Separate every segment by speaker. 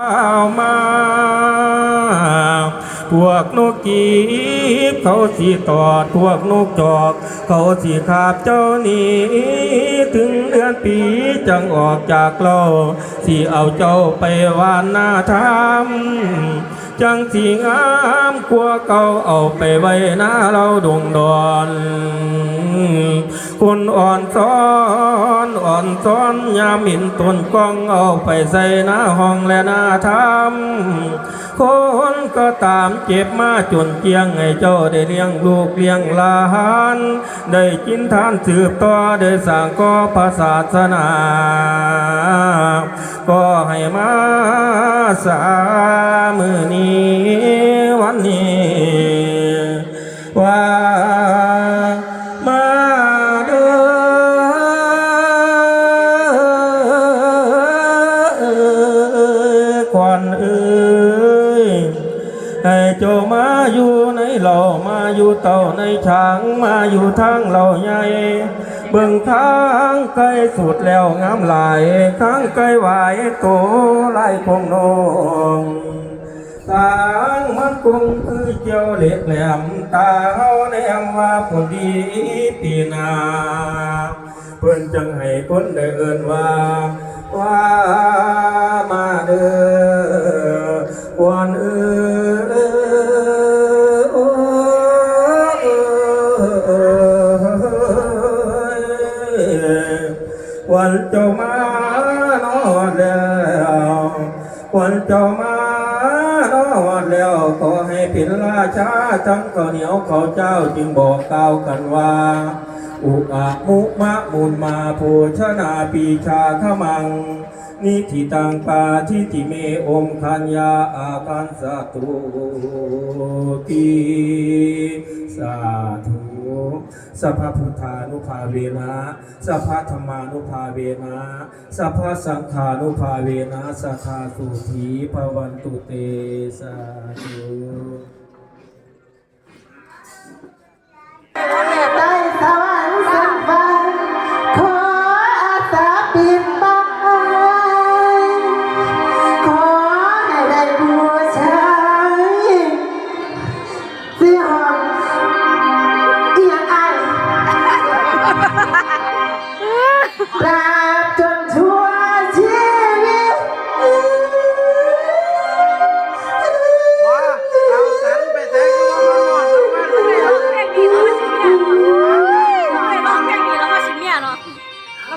Speaker 1: เอามาพวกนกกีบเขาสีตอดพวกนกจอก เขาสีขาบเจ้าหนี้ถึงเดือนปีจังออกจากเราสีเอาเจ้าไปวานนาทำจังสีงามกลัวเก่าเอาไปไว้หน้าเราดวงดอน คนอ่อนซ้อนอ่อนซ้อนยามินต้นกล้องเอาไปใส่หน้าห้องและหน้าทำคนก็ตามเจ็บมาจนเกียงให้เจ้าได้เลี้ยงลูกเลี้ยงหลานได้กินทานสืบต่อได้สร้างก่อพระศาสนา ก็ให้มาสามือนี้ ให้เจ้ามาอยู่ในเรามาอยู่เต่าในช้างมาอยู่ทางเราใหญ่เบิ่งทางไกลสุดแล้วงามหลายข้างไกลไหวโตไล่คงนงสางมันคงคือเจียวเหล็กแหลมตาเฮาแนมว่าผลดีปีนาเพิ่นจังให้คนได้เอิ้นว่าว่า วันจ้ามาโนอดแล้ววันจมาโนอดแล้วขอให้เป็นราชาทั้งข้าวเหนียวข้าวเจ้าจึงบอกกล่าวกันว่า อุอะมุมะมุนมาโภชนาปีชาขมัง นิธิตังปาทิติเมอมคัญญาอาการสาตุติสาธุสัพพพุทธานุภาเวนะสัพพธรรมานุภาเวนะสัพพสังฆานุภาเวนะสัทธาสุขีภวันตุเตสาธุ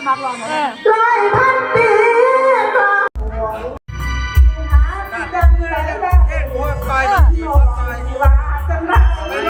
Speaker 2: พักรอนะ
Speaker 3: หลายพันปี